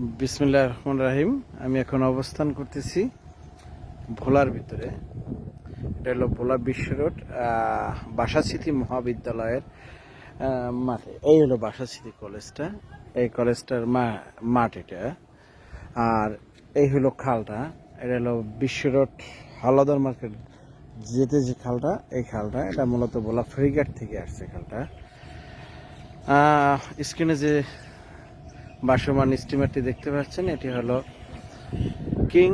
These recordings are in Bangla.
বিসমিল্লাহ রহমান রাহিম। আমি এখন অবস্থান করতেছি ভোলার ভিতরে। এটা হলো ভোলা বিশ্ব রোড বাসাস্মৃতি মহাবিদ্যালয়ের মাঠে। এই হলো বাসাস্মৃতি কলেজটা। এই কলেজটার মাঠ এটা। আর এই হলো খালটা। এটা হলো বিশ্ব রোড হাওলাদার মার্কেট। যেতে যে খালটা, এই খালটা। এটা মূলত ভোলা ফেরিঘাট থেকে আসছে খালটা। স্ক্রিনে যে বাসমান স্টিমারটি দেখতে পাচ্ছেন, এটি হলো king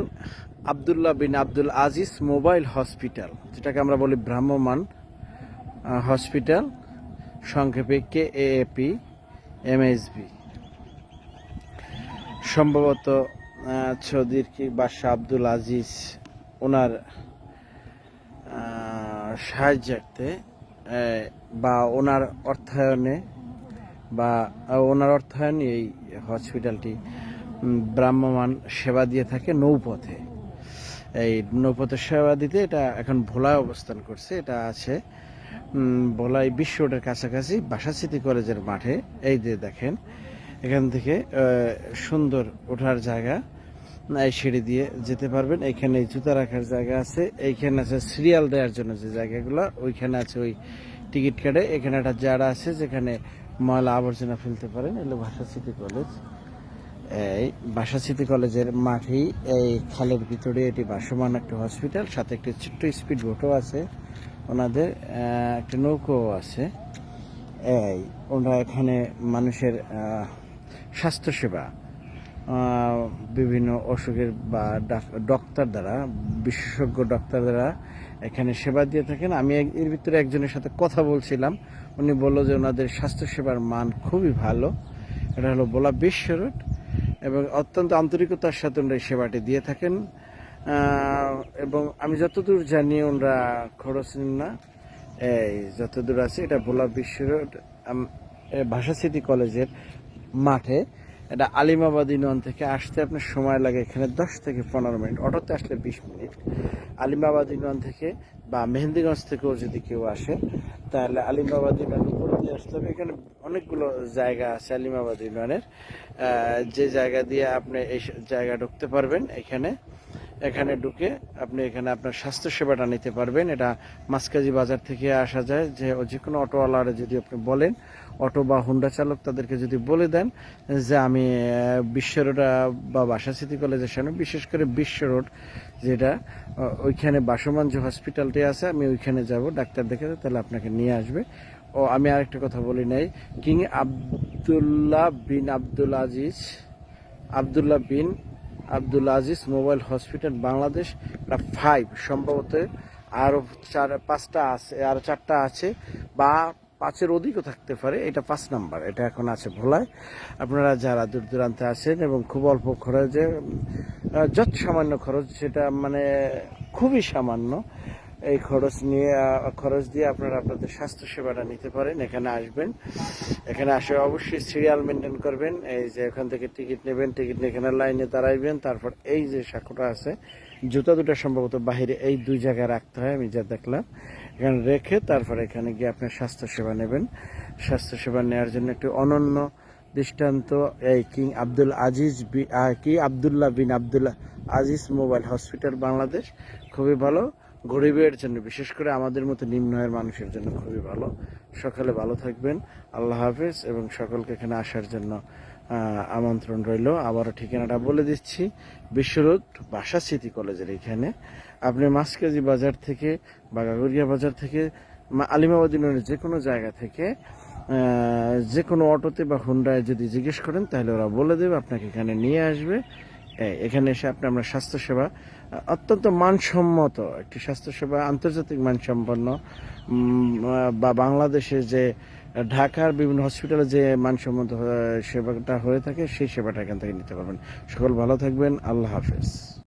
Abdullah bin Abdul Aziz mobile hospital, যেটাকে আমরা বলি ভ্রাম্যমান হসপিটাল, সংক্ষেপে কে এপি এমএসবি সম্ভবত সৌদির কি বাদশাহ আব্দুল আজিজ ওনার সাহায্যার্থে বা ওনার অর্থায়নে বা ওনার অর্থায়নে এই হসপিটালটি ভ্রাম্যমান সেবা দিয়ে থাকে নৌপথে। এই নৌপথে সেবা দিতে এটা এখন ভোলায় অবস্থান করছে, এটা আছে ভোলাই বিশ্ব রোডের কাছাকাছি বাসাস্মৃতি কলেজের মাঠে। এই যে দেখেন, এখান থেকে সুন্দর ওঠার জায়গা, এই সিঁড়ি দিয়ে যেতে পারবেন। এখানে জুতা রাখার জায়গা আছে, এইখানে আছে সিরিয়াল দেওয়ার জন্য যে জায়গাগুলো, ওইখানে আছে ওই টিকিট কাটে। এখানে একটা জায়গা আছে যেখানে ময়লা আবর্জনা ফেলতে পারেন, এগুলো বাসা সিটি কলেজ এই বাসা সিটি কলেজের মাঠেই এই খালের ভিতরে এটি বাসমান একটা হসপিটাল সাথে একটি ছোট্ট স্পিড বোটও আছে। ওনাদের একটা নৌকোও আছে। এই, ওনারা এখানে মানুষের স্বাস্থ্যসেবা বিভিন্ন অসুখের বা ডাক- ডক্টর দ্বারা, বিশেষজ্ঞ ডক্টর দ্বারা এখানে সেবা দিয়ে থাকেন। আমি এর ভিতরে একজনের সাথে কথা বলছিলাম। উনি বলল যে ওনাদের স্বাস্থ্যসেবার মান খুবই ভালো। এটা হলো বোলা বিশ্ব রোড এবং অত্যন্ত আন্তরিকতার সাথে ওনারা সেবাটি দিয়ে থাকেন। এবং আমি যতদূর জানি ওনারা খরচ নেন না। এই যতদূর আছে, এটা ভোলা বিশ্ব রোড ভাষা সিটি কলেজের মাঠে এটা আলিমাবাদী ইউনিয়ন থেকে আসতে আপনার সময় লাগে এখানে দশ থেকে পনেরো মিনিট, অটোতে আসলে বিশ মিনিট। আলিমাবাদ ইউনিয়ন থেকে বা মেহেন্দিগঞ্জ থেকেও যদি কেউ আসে, তাহলে আলিমাবাদ ইউনিয়ন উপর দিয়ে আসতে হবে। এখানে অনেকগুলো জায়গা আছে আলিমাবাদ ইউনিয়নের। যে জায়গা দিয়ে আপনি এই জায়গা ঢুকতে পারবেন এখানে। এখানে ঢুকে আপনি এখানে আপনার স্বাস্থ্য সেবাটা নিতে পারবেন। এটা মাসকাজি বাজার থেকে আসা যায় যে যে কোনো অটোওয়ালারা যদি আপনি বলেন, অটো বা হুন্ডা চালক তাদেরকে যদি বলে দেন যে আমি বিশ্ব রোড বা বাসা সিটি কলেজের সামনে, বিশেষ করে বিশ্ব রোড যেটা ওইখানে বাসমান যে হসপিটালটি আছে, আমি ওইখানে যাব, ডাক্তার দেখে তাহলে আপনাকে নিয়ে আসবে। ও, আমি আরেকটা কথা বলি নাই, king Abdullah bin Abdul Aziz, Abdullah bin Abdul Aziz mobile hospital Bangladesh. Five সম্ভবত আরও চার, পাঁচটা আছে আরও চারটা আছে, বা পাঁচের অধিকও থাকতে পারে, এটা পাঁচ নাম্বার, এটা এখন আছে ভোলায়। আপনারা যারা দূর দূরান্তে আছেন এবং খুব অল্প খরচে যত সামান্য খরচ, সেটা মানে খুবই সামান্য। এই খরচ নিয়ে খরচ দিয়ে আপনারা আপনাদের স্বাস্থ্য সেবাটা নিতে পারেন, এখানে আসবেন। এখানে আসে অবশ্যই সিরিয়াল মেনটেন করবেন, এই যে এখান থেকে টিকিট নেবেন, টিকিট নিয়ে এখানে লাইনে দাঁড়াইবেন, তারপর এই যে সাঁকোটা আছে, জুতা দুটো সম্ভবত বাহিরে এই দুই জায়গায় রাখতে হয়, আমি যা দেখলাম। এখানে রেখে তারপর এখানে গিয়ে আপনার স্বাস্থ্য সেবা নেবেন। স্বাস্থ্য সেবা নেওয়ার জন্য একটি অনন্য দৃষ্টান্ত, এই কিং আব্দুল আজিজ বি- কি? Abdullah bin Abdullah Aziz mobile hospital Bangladesh. খুবই ভালো। গরিবের জন্য, বিশেষ করে আমাদের মতো নিম্ন আয়ের মানুষের জন্য খুবই ভালো। সকালে ভালো থাকবেন। আল্লাহ হাফেজ এবং সকলকে এখানে আসার জন্য আমন্ত্রণ রইল। আবারও ঠিকানাটা বলে দিচ্ছি, বিশ্বরোড, বাসা স্মৃতি কলেজের এখানে। আপনি মাসকাজি বাজার থেকে বা গাগরিয়া বাজার থেকে আলিমাবাদ যে কোনো জায়গা থেকে যে কোনো অটোতে বা হুন্ডায় যদি জিজ্ঞেস করেন, তাহলে ওরা বলে দেবে, আপনাকে এখানে নিয়ে আসবে। এখানে এসে আপনি, আমরা স্বাস্থ্যসেবা অত্যন্ত মানসম্মত একটি স্বাস্থ্যসেবা, আন্তর্জাতিক মানসম্পন্ন। বা বাংলাদেশে যে ঢাকার বিভিন্ন হসপিটালে যে মানসম্মত সেবাটা হয়ে থাকে, সেই সেবাটা এখান থেকে নিতে পারবেন। সকল ভালো থাকবেন, আল্লাহ হাফেজ।